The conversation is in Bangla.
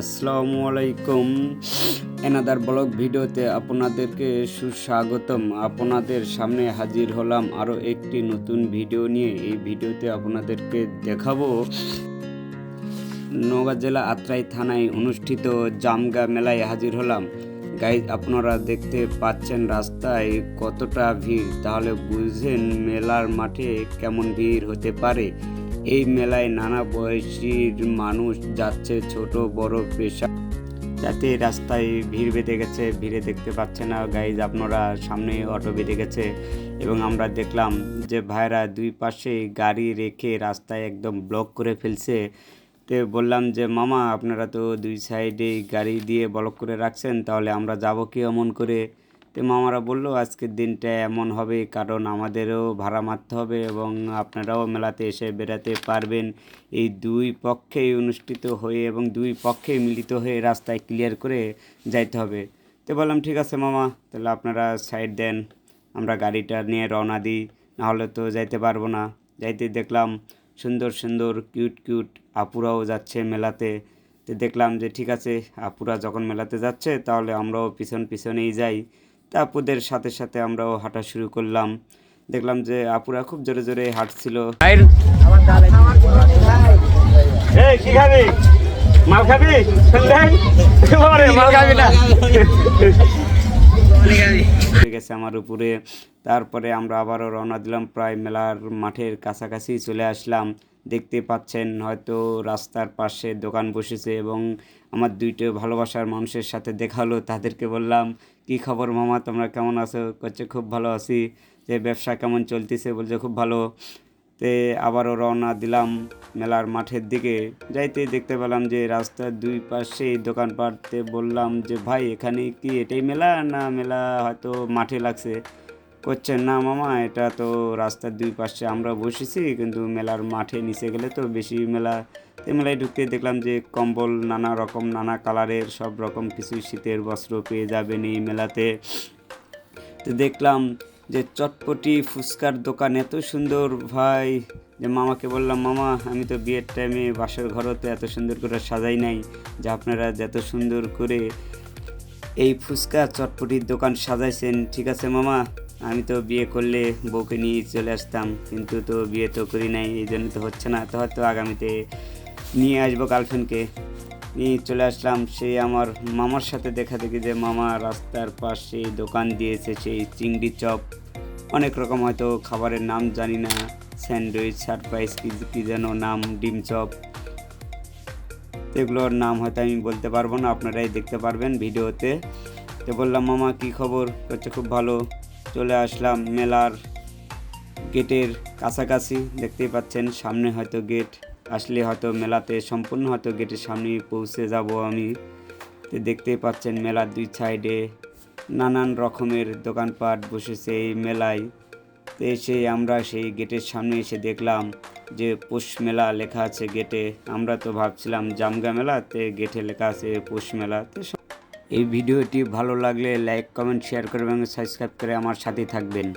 আসসালামু আলাইকুম। এনাদার ব্লগ ভিডিওতে আপনাদেরকে সুস্বাগতম। আপনাদের সামনে হাজির হলাম আরও একটি নতুন ভিডিও নিয়ে। এই ভিডিওতে আপনাদেরকে দেখাবো নওগাঁ জেলা আত্রাই থানায় অনুষ্ঠিত জামগা মেলায় হাজির হলাম। গাইজ আপনারা দেখতে পাচ্ছেন রাস্তায় কতটা ভিড়। তাহলে বুঝেন মেলার মাঠে কেমন ভিড় হতে পারে। এই মেলায় নানা বয়সীর মানুষ যাচ্ছে, ছোট, বড়, পেশা। যাতে রাস্তায় ভিড় বেঁধে গেছে, ভিড়ে দেখতে পাচ্ছে না। গাইজ আপনারা সামনে অটো বেঁধে গেছে। এবং আমরা দেখলাম যে ভাইরা দুই পাশে গাড়ি রেখে রাস্তায় একদম ব্লক করে ফেলছে। তো বললাম যে, মামা, আপনারা তো দুই সাইডে গাড়ি দিয়ে ব্লক করে রাখছেন, তাহলে আমরা যাব কি এমন করে? তো মামারা বলল, আজকের দিনটা এমন হবে কারণ আমাদেরও ভাড়া মারতে হবে এবং আপনারাও মেলাতে এসে বেড়াতে পারবেন। এই দুই পক্ষেই অনুষ্ঠিত হয়ে এবং দুই পক্ষেই মিলিত হয়ে রাস্তায় ক্লিয়ার করে যাইতে হবে। তো বললাম, ঠিক আছে মামা, তাহলে আপনারা সাইড দেন, আমরা গাড়িটা নিয়ে রওনা দিই, নাহলে তো যাইতে পারব না। যাইতে দেখলাম সুন্দর সুন্দর কিউট কিউট আপুরাও যাচ্ছে মেলাতে। তো দেখলাম যে, ঠিক আছে, আপুরা যখন মেলাতে যাচ্ছে, তাহলে আমরাও পিছন পিছনেই যাই। তা আপুদের সাথে সাথে আমরাও হাঁটা শুরু করলাম। দেখলাম যে আপুরা খুব জোরে জোরে হাঁটছিল। এই কি খাবি? মাল খাবি? মাল খাবি না? হয়ে গেছে আমার উপরে। তারপরে আমরা আবারও রওনা দিলাম। প্রায় মেলার মাঠের কাছাকাছি চলে আসলাম। দেখতে পাচ্ছেন, হয়তো রাস্তার পাশে দোকান বসেছে এবং আমার দুইটো ভালোবাসার মানুষের সাথে দেখা হলো, তাদেরকে বললাম, কি খবর মামা, তোমরা কেমন আছো? করছে খুব ভালো আছি, যে ব্যবসা কেমন চলতেছে? বলছে, খুব ভালো। তে আবারও রওনা দিলাম মেলার মাঠের দিকে। যাইতে দেখতে পেলাম যে রাস্তার দুই পাশে দোকানপাটতে বললাম যে, ভাই, এখানে কি এটাই মেলা না মেলা হয়তো মাঠে লাগছে? করছেন না মামা, এটা তো রাস্তার দুই পাশে আমরা বসেছি, কিন্তু মেলার মাঠে নিচে গেলে তো বেশি মেলা মেলায় ঢুকতে দেখলাম যে কম্বল নানা রকম, নানা কালারের, সব রকম কিছু শীতের বস্ত্র পেয়ে যাবেন এই মেলাতে। তো দেখলাম যে চটপটি ফুচকার দোকান এত সুন্দর, ভাই। যে মামাকে বললাম, মামা, আমি তো বিয়ের টাইমে বাসার ঘরও তো এত সুন্দর করে সাজাই নাই, যে আপনারা যত সুন্দর করে এই ফুচকা চটপটির দোকান সাজাইছেন, ঠিক আছে মামা? আমি তো বিয়ে করলে বউকে নিয়ে চলে আসতাম, কিন্তু তো বিয়ে তো করি নাই, এই জন্য তো হচ্ছে না। তো হয়তো আগামীতে নিয়ে আসব গার্লফ্রেন্ডকে নিয়ে চলে আসলাম সেই আমার মামার সাথে দেখা দেখি যে মামা রাস্তার পাশে দোকান দিয়েছে, সেই চিংড়ি চপ। অনেক রকম হয়তো খাবারের নাম জানি না, স্যান্ডউইচ, সারপ্রাইজ, কি কি যেন নাম, ডিম চপ। এগুলোর নাম হয়তো আমি বলতে পারব না, আপনারাই দেখতে পারবেন ভিডিওতে। তো বললাম, মামা, কি খবর? হচ্ছে খুব ভালো। চলে আসলাম মেলার গেটের কাছাকাছি। দেখতেই পাচ্ছেন, সামনে হয়তো গেট, আসলে হয়তো মেলাতে সম্পূর্ণ হয়তো গেটের সামনে পৌঁছে যাব আমি। তো দেখতেই পাচ্ছেন, মেলার দুই সাইডে নানান রকমের দোকানপাট বসেছে এই মেলায়। তো এসে আমরা সেই গেটের সামনে এসে দেখলাম যে পৌষ মেলা লেখা আছে গেটে। আমরা তো ভাবছিলাম জামগা মেলা তে গেটে লেখা আছে পৌষ মেলা। তো এই ভিডিওটি ভালো লাগলে লাইক কমেন্ট শেয়ার করবেন এবং সাবস্ক্রাইব করে আমার সাথে থাকবেন।